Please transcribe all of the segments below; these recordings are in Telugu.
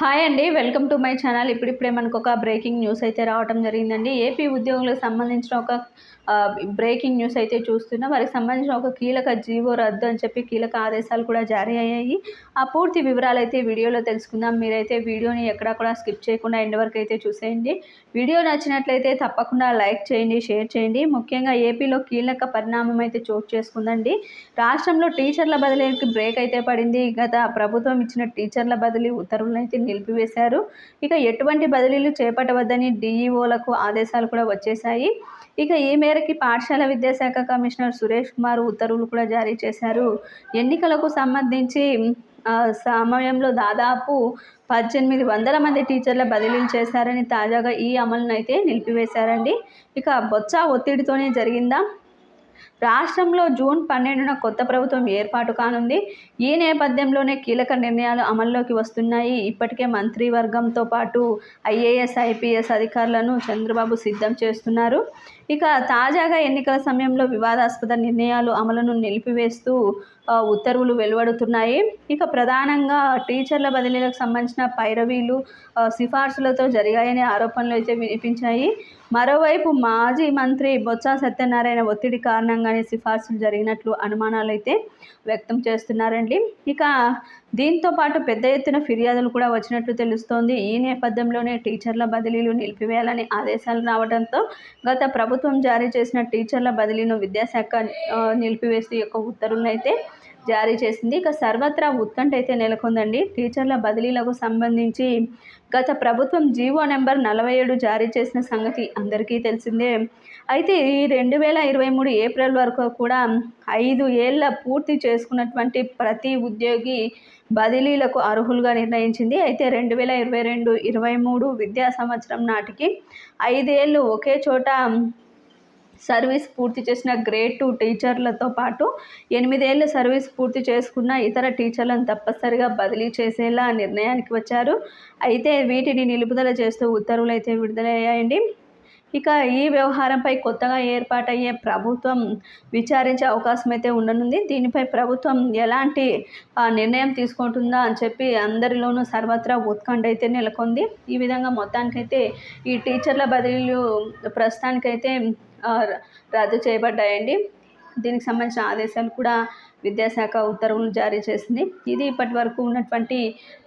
హాయ్ అండి వెల్కమ్ టు మై ఛానల్. ఇప్పుడిప్పుడే మనకు ఒక బ్రేకింగ్ న్యూస్ అయితే రావడం జరిగిందండి. ఏపీ ఉద్యోగులకు సంబంధించిన ఒక బ్రేకింగ్ న్యూస్ అయితే చూస్తున్నా. వారికి సంబంధించిన ఒక కీలక జీవో రద్దు అని చెప్పి కీలక ఆదేశాలు కూడా జారీ అయ్యాయి. ఆ పూర్తి వివరాలు అయితే వీడియోలో తెలుసుకుందాం. మీరైతే వీడియోని ఎక్కడా కూడా స్కిప్ చేయకుండా ఎండ్ వరకు అయితే చూసేయండి. వీడియో నచ్చినట్లయితే తప్పకుండా లైక్ చేయండి షేర్ చేయండి. ముఖ్యంగా ఏపీలో కీలక పరిణామం అయితే చోటు చేసుకుందండి. రాష్ట్రంలో టీచర్ల బదిలీకి బ్రేక్ అయితే పడింది. గత ప్రభుత్వం ఇచ్చిన టీచర్ల బదిలీ ఉత్తర్వులను అయితే నిలిపివేశారు. ఇక ఎటువంటి బదిలీలు చేపట్టవద్దని డిఈఓలకు ఆదేశాలు కూడా వచ్చేశాయి. ఇక ఈ మేరకి పాఠశాల విద్యాశాఖ కమిషనర్ సురేష్ కుమార్ ఉత్తర్వులు కూడా జారీ చేశారు. ఎన్నికలకు సంబంధించి సమయంలో దాదాపు పద్దెనిమిది వందల మంది టీచర్ల బదిలీలు చేశారని తాజాగా ఈ అమలును అయితే నిలిపివేశారండి. ఇక బొత్స ఒత్తిడితోనే జరిగిందా? రాష్ట్రంలో జూన్ పన్నెండున కొత్త ప్రభుత్వం ఏర్పాటు కానుంది. ఈ నేపథ్యంలోనే కీలక నిర్ణయాలు అమల్లోకి వస్తున్నాయి. ఇప్పటికే మంత్రివర్గంతో పాటు ఐఏఎస్ ఐపీఎస్ అధికారులను చంద్రబాబు సిద్ధం చేస్తున్నారు. ఇక తాజాగా ఎన్నికల సమయంలో వివాదాస్పద నిర్ణయాలు అమలును నిలిపివేస్తూ ఉత్తర్వులు వెలువడుతున్నాయి. ఇక ప్రధానంగా టీచర్ల బదిలీలకు సంబంధించిన పైరవీలు సిఫార్సులతో జరిగాయనే ఆరోపణలు అయితే వినిపించాయి. మరోవైపు మాజీ మంత్రి బొత్స సత్యనారాయణ ఒత్తిడి కారణంగా కారణంగానే సిఫార్సులు జరిగినట్లు అనుమానాలు అయితే వ్యక్తం చేస్తున్నారండి. ఇక దీంతో పాటు పెద్ద ఎత్తున ఫిర్యాదులు కూడా వచ్చినట్లు తెలుస్తోంది. ఈ నేపథ్యంలోనే టీచర్ల బదిలీలు నిలిపివేయాలని ఆదేశాలు రావడంతో గత ప్రభుత్వం జారీ చేసిన టీచర్ల బదిలీను విద్యాశాఖ నిలిపివేసి యొక్క ఉత్తర్వులైతే అయితే జారీ చేసింది. ఇక సర్వత్రా ఉత్కంఠ అయితే నెలకొందండి. టీచర్ల బదిలీలకు సంబంధించి గత ప్రభుత్వం జీవో నెంబర్ నలభై ఏడు జారీ చేసిన సంగతి అందరికీ తెలిసిందే. అయితే ఈ రెండు వేల ఇరవై మూడు ఏప్రిల్ వరకు కూడా ఐదు ఏళ్ళ పూర్తి చేసుకున్నటువంటి ప్రతి ఉద్యోగి బదిలీలకు అర్హులుగా నిర్ణయించింది. అయితే రెండు వేల ఇరవై రెండు ఇరవై మూడు విద్యా సంవత్సరం నాటికి ఐదేళ్ళు ఒకే చోట సర్వీస్ పూర్తి చేసిన గ్రేడ్ టూ టీచర్లతో పాటు ఎనిమిదేళ్ళ సర్వీస్ పూర్తి చేసుకున్న ఇతర టీచర్లను తప్పనిసరిగా బదిలీ చేసేలా నిర్ణయానికి వచ్చారు. అయితే వీటిని నిలుపుదల చేస్తూ ఉత్తర్వులు అయితే విడుదలయ్యాయండి. ఇక ఈ వ్యవహారంపై కొత్తగా ఏర్పాటయ్యే ప్రభుత్వం విచారించే అవకాశం అయితే ఉండనుంది. దీనిపై ప్రభుత్వం ఎలాంటి నిర్ణయం తీసుకుంటుందా అని చెప్పి అందరిలోనూ సర్వత్రా ఉత్కంఠ అయితే నెలకొంది. ఈ విధంగా మొత్తానికైతే ఈ టీచర్ల బదిలీలు ప్రస్తుతానికైతే రద్దు చేయబడ్డాయండి. దీనికి సంబంధించిన ఆదేశాలు కూడా విద్యాశాఖ ఉత్తర్వులు జారీ చేసింది. ఇది ఇప్పటి వరకు ఉన్నటువంటి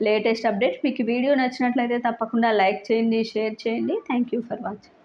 లేటెస్ట్ అప్డేట్. మీకు వీడియో నచ్చినట్లయితే తప్పకుండా లైక్ చేయండి షేర్ చేయండి. Thank you for watching.